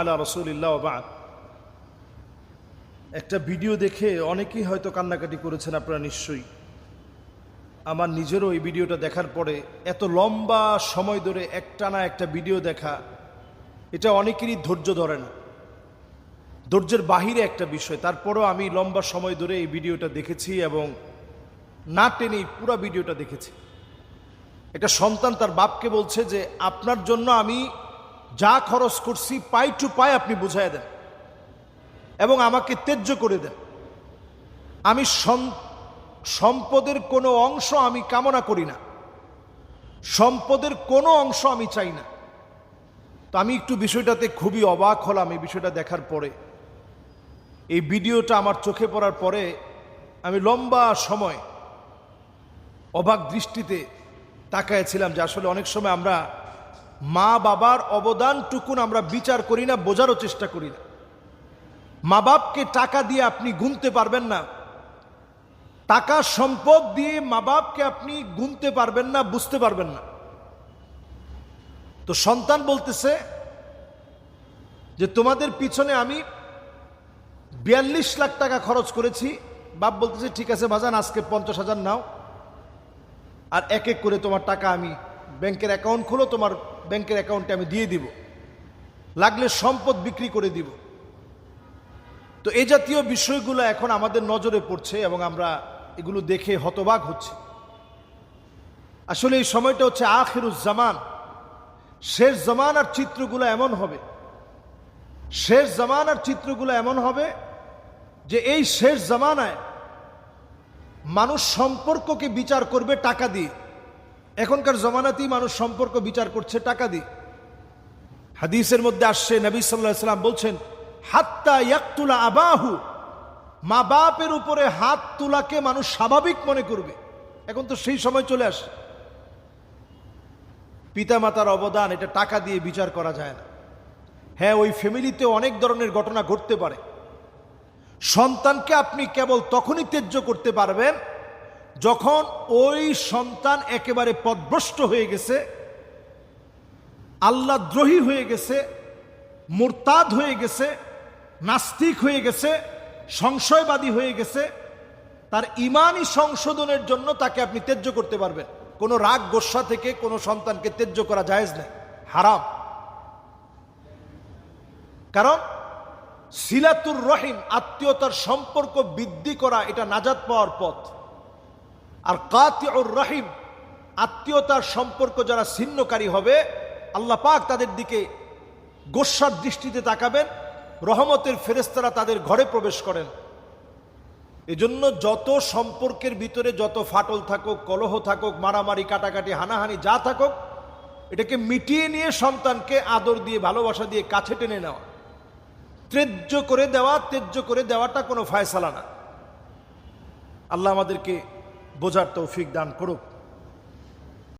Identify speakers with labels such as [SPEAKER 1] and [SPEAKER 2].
[SPEAKER 1] আলা রসুলিল্লাহ বাদ। একটা ভিডিও দেখে অনেকেই হয়তো কান্নাকাটি করেছেন, আপনারা নিশ্চয়ই। আমার নিজেরও এই ভিডিওটা দেখার পরে এত লম্বা সময় ধরে একটানা একটা ভিডিও দেখা, এটা অনেকেরই ধৈর্য ধরে না। ধৈর্যের বাহিরে একটা বিষয়, তারপরও আমি লম্বা সময় ধরে এই ভিডিওটা দেখেছি এবং না টেনেই পুরো ভিডিওটা দেখেছি। একটা সন্তান তার বাপকে বলছে যে, আপনার জন্য আমি যা খরচ করছি পাই টু পাই আপনি বুঝাই দেন। এবং আমাকে ত্যায্য করে দেন। আমি সম্পদের কোনো অংশ আমি কামনা করি না। সম্পদের কোনো অংশ আমি চাই না। তো আমি একটু বিষয়টাতে খুবই অবাক হলাম এই বিষয়টা দেখার পরে। এই ভিডিওটা আমার চোখে পড়ার পরে আমি লম্বা সময় অবাক দৃষ্টিতে তাকায়াছিলাম যে আসলে অনেক সময় আমরা মা বাবার অবদানটুকুন আমরা বিচার করি না, বোঝারও চেষ্টা করি না। মা বাপকে টাকা দিয়ে আপনি গুনতে পারবেন না। টাকা সম্পদ দিয়ে মা বাপকে আপনি গুনতে পারবেন না, বুঝতে পারবেন না। তো সন্তান বলতেছে যে, তোমাদের পিছনে আমি বিয়াল্লিশ লাখ টাকা খরচ করেছি। বাপ বলতেছে, ঠিক আছে বাজান আজকে পঞ্চাশ হাজার নাও। আর এক এক করে তোমার টাকা আমি ব্যাংকের অ্যাকাউন্ট খুলো, তোমার ব্যাংকের অ্যাকাউন্টে আমি দিয়ে দিব। লাগলে সম্পদ বিক্রি করে দিব। তো এই জাতীয় বিষয়গুলো এখন আমাদের নজরে পড়ছে এবং আমরা এগুলো দেখে হতবাক হচ্ছি। আসলে এই সময়টা হচ্ছে আখিরুজ্জামান শেষ জামানার চিত্রগুলো এমন হবে। শেষ জামানার চিত্রগুলো এমন হবে যে এই শেষ জামানায় মানুষ সম্পর্ককে বিচার করবে টাকা দিয়ে। এখনকার জমানাতেই মানুষ সম্পর্ক বিচার করছে, টাকা দিয়ে। হাদিসের মধ্যে আসছে, নবী সাল্লাহ সাল্লাম বলছেন, হাত্তা ইয়াকতুলা আবাহু। মা বাপের উপরে হাত তোলাকে মানুষ স্বাভাবিক মনে করবে। এখন তো সেই সময় চলে আসে পিতামাতার অবদান, এটা টাকা দিয়ে বিচার করা যায় না। হ্যাঁ ওই ফ্যামিলিতে অনেক ধরনের ঘটনা ঘটতে পারে। সন্তানকে আপনি কেবল তখনই ত্যায্য করতে পারবেন যখন ওই সন্তান একেবারে পদভ্রষ্ট হয়ে গেছে, আল্লাহ দ্রোহী হয়ে গেছে, মোরতাদ হয়ে গেছে, নাস্তিক হয়ে গেছে, সংশয়বাদী হয়ে গেছে, তার ইমানই সংশোধনের জন্য তাকে আপনি ত্যায্য করতে পারবেন। কোনো রাগ, গোসা থেকে কোনো সন্তানকে ত্যায্য করা জায়েজ নেই। হারাম। কারণ সিলাতুর রহিম, আত্মীয়তার সম্পর্ক বৃদ্ধি করা এটা নাজাত পাওয়ার পথ। আর কাতি কাতিউর রাহিম, আত্মীয়তার সম্পর্ক যারা ছিন্নকারী হবে, আল্লাহ পাক তাদের দিকে গোস্বার দৃষ্টিতে তাকাবেন, রহমতের ফেরেস্তারা তাদের ঘরে প্রবেশ করেন। এজন্য যত সম্পর্কের ভিতরে যত ফাটল থাকুক, কলহ থাকুক, মারামারি, কাটাকাটি, হানাহানি যা থাকুক, এটাকে মিটিয়ে নিয়ে সন্তানকে আদর দিয়ে, ভালোবাসা দিয়ে কাছে টেনে নেওয়া। ত্যায্য করে দেওয়া ত্যায্য করে দেওয়াটা কোনো ফায়সালা না। আল্লাহ আমাদেরকে বোঝার তৌফিক দান করুক।